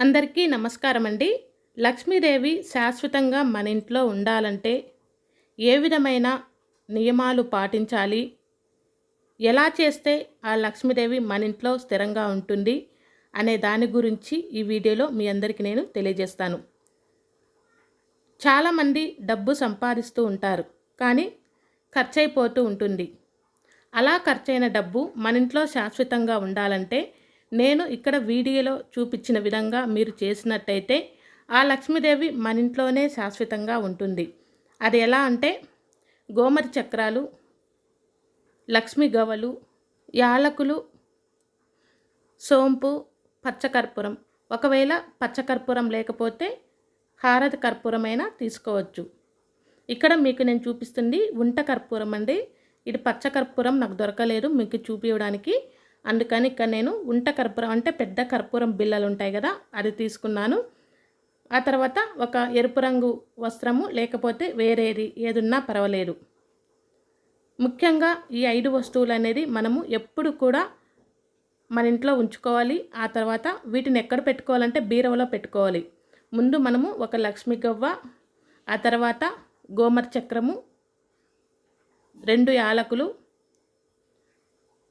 అందరికీ నమస్కారం అండి లక్ష్మీదేవి శాశ్వతంగా మన ఇంట్లో ఉండాలంటే ఏ విధమైన నియమాలు పాటించాలి? ఎలా చేస్తే ఆ లక్ష్మీదేవి మన ఇంట్లో స్థిరంగా ఉంటుంది? అనే దాని గురించి ఈ వీడియోలో మీ అందరికీ నేను తెలియజేస్తాను. చాలామంది డబ్బు సంపాదిస్తూ ఉంటారు కానీ ఖర్చయిపోతూ ఉంటుంది. అలా ఖర్చైన డబ్బు మన ఇంట్లో శాశ్వతంగా ఉండాలంటే నేను ఇక్కడ వీడియోలో చూపించిన విధంగా మీరు చేసినట్టయితే ఆ లక్ష్మీదేవి మన ఇంట్లోనే శాశ్వతంగా ఉంటుంది. అది ఎలా అంటే గోమరి చక్రాలు లక్ష్మీ గవలు యాలకులు సోంపు పచ్చకర్పూరం. ఒకవేళ పచ్చకర్పూరం లేకపోతే హారతి కర్పూరమైనా తీసుకోవచ్చు. ఇక్కడ మీకు నేను చూపిస్తుంది ఉంట కర్పూరం అండి. ఇది పచ్చకర్పూరం నాకు దొరకలేదు. మీకు చూపించడానికి అందుకని ఇక్కడ నేను ఉంట కర్పూరం అంటే పెద్ద కర్పూరం బిళ్ళలు ఉంటాయి కదా అది తీసుకున్నాను. ఆ తర్వాత ఒక ఎరుపు రంగు వస్త్రము లేకపోతే వేరేది ఏదున్నా పర్వాలేదు. ముఖ్యంగా ఈ ఐదు వస్తువులు అనేది మనము ఎప్పుడు కూడా మన ఇంట్లో ఉంచుకోవాలి. ఆ తర్వాత వీటిని ఎక్కడ పెట్టుకోవాలంటే బీరవలో పెట్టుకోవాలి. ముందు మనము ఒక లక్ష్మీ గవ్వ ఆ తర్వాత గోమర్ చక్రము రెండు యాలకులు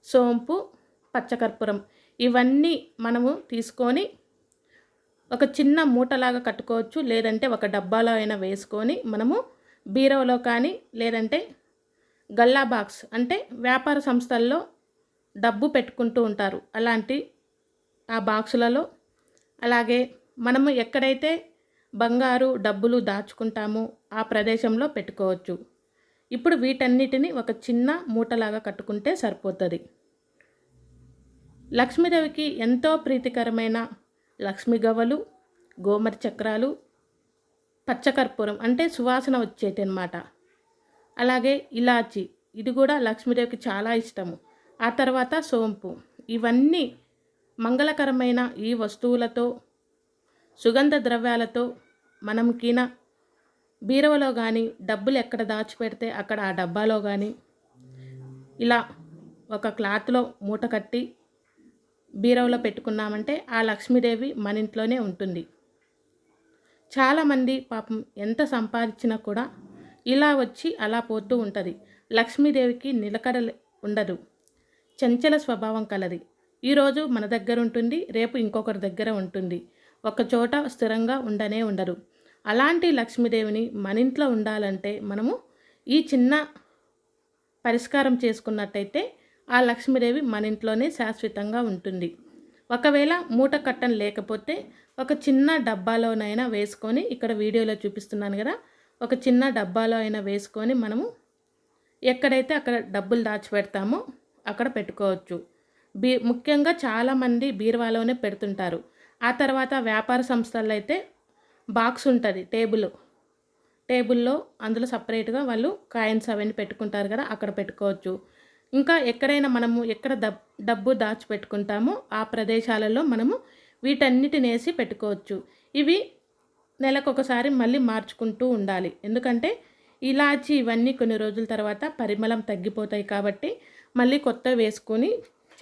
సోంపు పచ్చకర్పూరం. ఇవన్నీ మనము తీసుకొని ఒక చిన్న మూటలాగా కట్టుకోవచ్చు. లేదంటే ఒక డబ్బాలో అయినా వేసుకొని మనము బీరవలో కానీ లేదంటే గల్లా బాక్స్ అంటే వ్యాపార సంస్థల్లో డబ్బు పెట్టుకుంటూ ఉంటారు. అలాంటి ఆ బాక్సులలో. అలాగే మనము ఎక్కడైతే బంగారు డబ్బులు దాచుకుంటామో ఆ ప్రదేశంలో పెట్టుకోవచ్చు. ఇప్పుడు వీటన్నిటిని ఒక చిన్న మూటలాగా కట్టుకుంటే సరిపోతుంది. లక్ష్మీదేవికి ఎంతో ప్రీతికరమైన లక్ష్మీ గవ్వలు గోమరి చక్రాలు పచ్చకర్పూరం అంటే సువాసన వచ్చేటి అనమాట అలాగే ఇలాచి ఇది కూడా లక్ష్మీదేవికి చాలా ఇష్టము. ఆ తర్వాత సోంపు. ఇవన్నీ మంగళకరమైన ఈ వస్తువులతో సుగంధ ద్రవ్యాలతో మనం కీన బీరవలో కానీ డబ్బులు ఎక్కడ దాచిపెడితే అక్కడ ఆ డబ్బాలో కానీ ఇలా ఒక క్లాత్లో మూట కట్టి బీరవలో పెట్టుకున్నామంటే ఆ లక్ష్మీదేవి మన ఇంట్లోనే ఉంటుంది. చాలామంది పాపం ఎంత సంపాదించినా కూడా ఇలా వచ్చి అలా పోతూ ఉంటుంది. లక్ష్మీదేవికి నిలకడ ఉండదు. చంచల స్వభావం కలది. ఈరోజు మన దగ్గర ఉంటుంది రేపు ఇంకొకరి దగ్గర ఉంటుంది. ఒక చోట స్థిరంగా ఉండనే ఉండరు. అలాంటి లక్ష్మీదేవిని మన ఇంట్లో ఉండాలంటే మనము ఈ చిన్న పరిష్కారం చేసుకున్నట్టయితే ఆ లక్ష్మీదేవి మన ఇంట్లోనే శాశ్వతంగా ఉంటుంది. ఒకవేళ మూట కట్టం లేకపోతే ఒక చిన్న డబ్బాలోనైనా వేసుకొని ఇక్కడ వీడియోలో చూపిస్తున్నాను కదా ఒక చిన్న డబ్బాలో అయినా వేసుకొని మనము ఎక్కడైతే అక్కడ డబ్బులు దాచిపెడతామో అక్కడ పెట్టుకోవచ్చు. బీ ముఖ్యంగా చాలామంది బీరువాలోనే పెడుతుంటారు. ఆ తర్వాత వ్యాపార సంస్థల్లో అయితే బాక్స్ ఉంటుంది టేబుల్. టేబుల్లో అందులో సపరేట్గా వాళ్ళు కాయిన్స్ అవన్నీ పెట్టుకుంటారు కదా అక్కడ పెట్టుకోవచ్చు. ఇంకా ఎక్కడైనా మనము ఎక్కడ దబ్ డబ్బు దాచిపెట్టుకుంటామో ఆ ప్రదేశాలలో మనము వీటన్నిటిని వేసి పెట్టుకోవచ్చు. ఇవి నెలకొకసారి మళ్ళీ మార్చుకుంటూ ఉండాలి. ఎందుకంటే ఇలాచి ఇవన్నీ కొన్ని రోజుల తర్వాత పరిమళం తగ్గిపోతాయి కాబట్టి మళ్ళీ కొత్త వేసుకొని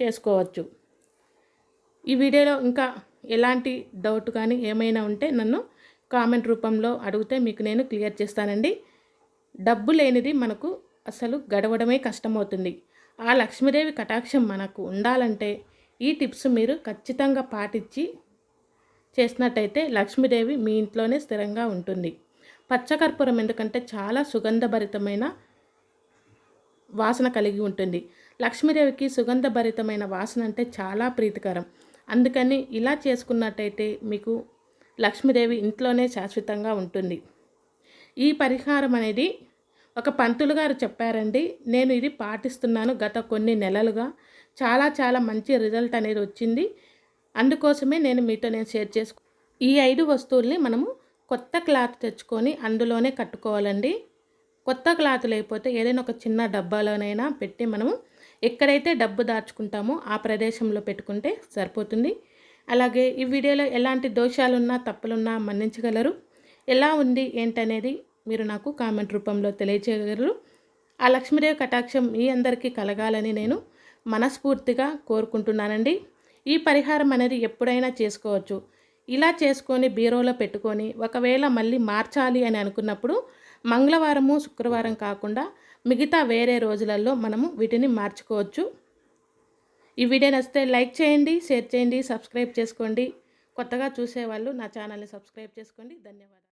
చేసుకోవచ్చు. ఈ వీడియోలో ఇంకా ఎలాంటి డౌట్ కానీ ఏమైనా ఉంటే నన్ను కామెంట్ రూపంలో అడిగితే మీకు నేను క్లియర్ చేస్తానండి. డబ్బు లేనిది మనకు అసలు గడవడమే కష్టమవుతుంది. ఆ లక్ష్మీదేవి కటాక్షం మనకు ఉండాలంటే ఈ టిప్స్ మీరు ఖచ్చితంగా పాటించి చేసినట్టయితే లక్ష్మీదేవి మీ ఇంట్లోనే స్థిరంగా ఉంటుంది. పచ్చకర్పూరం ఎందుకంటే చాలా సుగంధభరితమైన వాసన కలిగి ఉంటుంది. లక్ష్మీదేవికి సుగంధభరితమైన వాసన అంటే చాలా ప్రీతికరం. అందుకని ఇలా చేసుకున్నట్టయితే మీకు లక్ష్మీదేవి ఇంట్లోనే శాశ్వతంగా ఉంటుంది. ఈ పరిహారం అనేది ఒక పంతులు గారు చెప్పారండి నేను ఇది పాటిస్తున్నాను గత కొన్ని నెలలుగా. చాలా చాలా మంచి రిజల్ట్ అనేది వచ్చింది. అందుకోసమే నేను మీతో నేను షేర్ చేసుకు ఈ ఐదు వస్తువుల్ని మనము కొత్త క్లాత్ తెచ్చుకొని అందులోనే కట్టుకోవాలండి. కొత్త క్లాత్ లేకపోతే ఏదైనా ఒక చిన్న డబ్బాలోనైనా పెట్టి మనము ఎక్కడైతే డబ్బు దాచుకుంటామో ఆ ప్రదేశంలో పెట్టుకుంటే సరిపోతుంది. అలాగే ఈ వీడియోలో ఎలాంటి దోషాలున్నా తప్పులున్నా మన్నించగలరు. ఎలా ఉంది ఏంటనేది మీరు నాకు కామెంట్ రూపంలో తెలియచేయగలరు. ఆ లక్ష్మీదేవి కటాక్షం మీ అందరికీ కలగాలని నేను మనస్ఫూర్తిగా కోరుకుంటున్నానండి. ఈ పరిహారం అనేది ఎప్పుడైనా చేసుకోవచ్చు. ఇలా చేసుకొని బీరోలో పెట్టుకొని ఒకవేళ మళ్ళీ మార్చాలి అని అనుకున్నప్పుడు మంగళవారము శుక్రవారం కాకుండా మిగతా వేరే రోజులలో మనము వీటిని మార్చుకోవచ్చు. ఈ వీడియో నచ్చితే లైక్ చేయండి షేర్ చేయండి సబ్స్క్రైబ్ చేసుకోండి. కొత్తగా చూసేవాళ్ళు నా ఛానల్ని సబ్స్క్రైబ్ చేసుకోండి. ధన్యవాదాలు.